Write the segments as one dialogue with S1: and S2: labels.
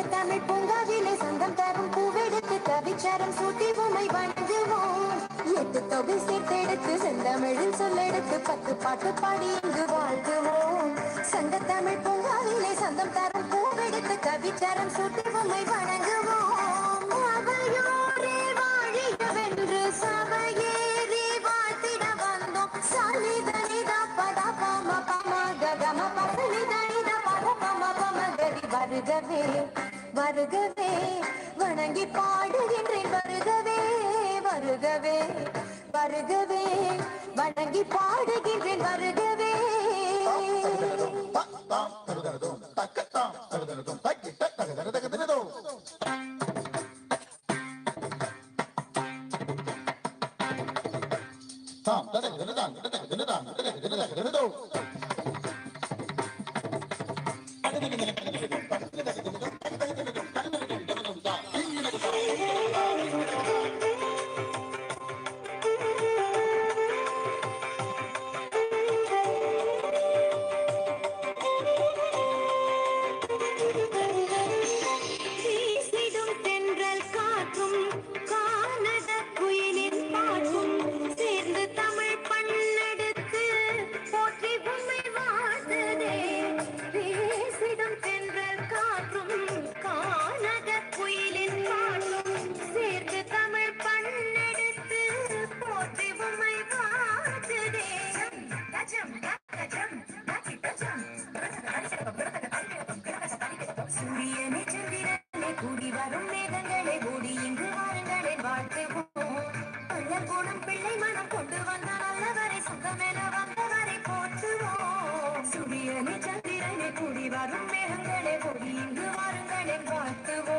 S1: சங்க தமிழ் பூங்காவிலே சங்கம் தரும் பூவெடுத்து கவிச்சரம் சூட்டி உமை வணங்குவோம். எட்டு தொகை சேர்த்தெடுத்து செந்தமிழில் சொல்லெடுத்து பத்து பாட்டு பாடி இங்கு வாழ்த்துவோம். சங்க தமிழ் பூங்காவிலே சந்தம் தரும் பூவெடுத்து கவிச்சரம் சூட்டி உமை வணங்குவோம். அவையோரே வாழியவென்று சபையேறி வாழ்த்திட வந்தோம். சனிதனித பட பம பம ககம பசனிதனித வருகவே வருகவே வணங்கி பாடுகின்றேன் வருகவே வருகவே வருகவே வணங்கி பாடுகின்றேன் வருகவே.
S2: தாம் தக்கத்தாம் தருதரதும் தக்கிட்ட தாம்
S1: சூரியனே சந்திரனே கூடி வரும் மேகங்களே ஓடி இங்கு வாருங்களே வாழ்த்துவோம் பள்ளர் குணம் பிள்ளை மனம் கொண்டு வந்த நல்லவரை சொந்தமென வந்தவரை போற்றுவோம் சூரியனே சந்திரனே கூடி வரும் மேகங்களே ஓடி இங்கு வாருங்களே வாழ்த்துவோம்.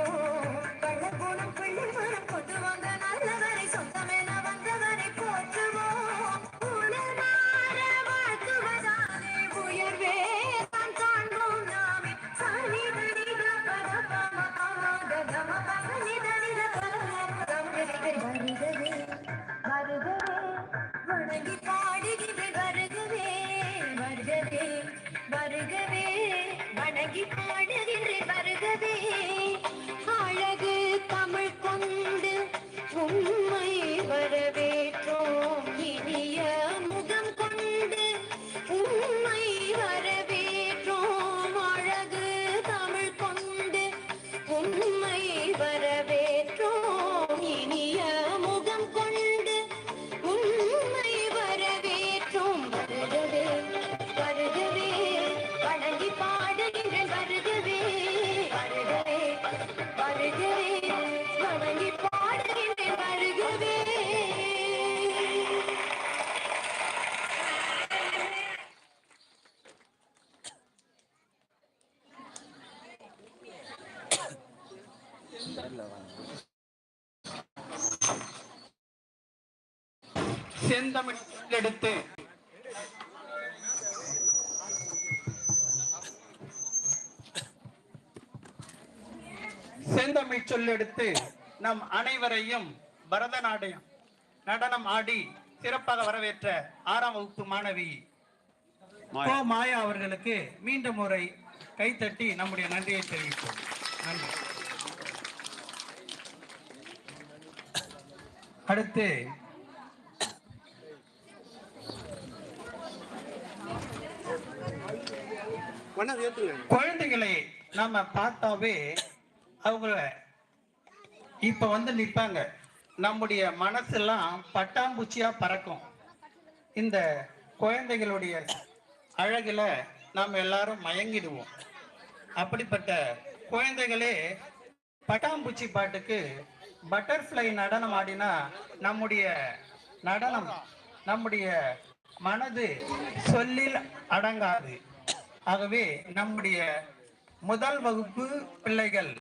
S3: செந்தமிழ் எடுத்து செந்தமிழ் சொல்லெடுத்து நம் அனைவரையும் பரதநாட்டியம் நடனம் ஆடி சிறப்பாக வரவேற்ற ஆறாம் வகுப்பு மாணவி கோ மாயா அவர்களுக்கு மீண்டும் முறை கைத்தட்டி நம்முடைய நன்றியை தெரிவிப்போம். நன்றி. அடுத்து குழந்தைகளை நாம பார்த்தாவே அவங்கள இப்ப வந்து நிற்பாங்க நம்முடைய மனசெல்லாம் பட்டாம்பூச்சியா பறக்கும். இந்த குழந்தைகளுடைய அழகில் நாம் எல்லாரும் மயங்கிடுவோம். அப்படிப்பட்ட குழந்தைகளே பட்டாம்பூச்சி பாட்டுக்கு பட்டர்ஃப்ளை நடனம் ஆடினா நம்முடைய நடனம் நம்முடைய மனது சொல்லில் அடங்காது. ஆகவே நம்முடைய முதல் வகுப்பு பிள்ளைகள்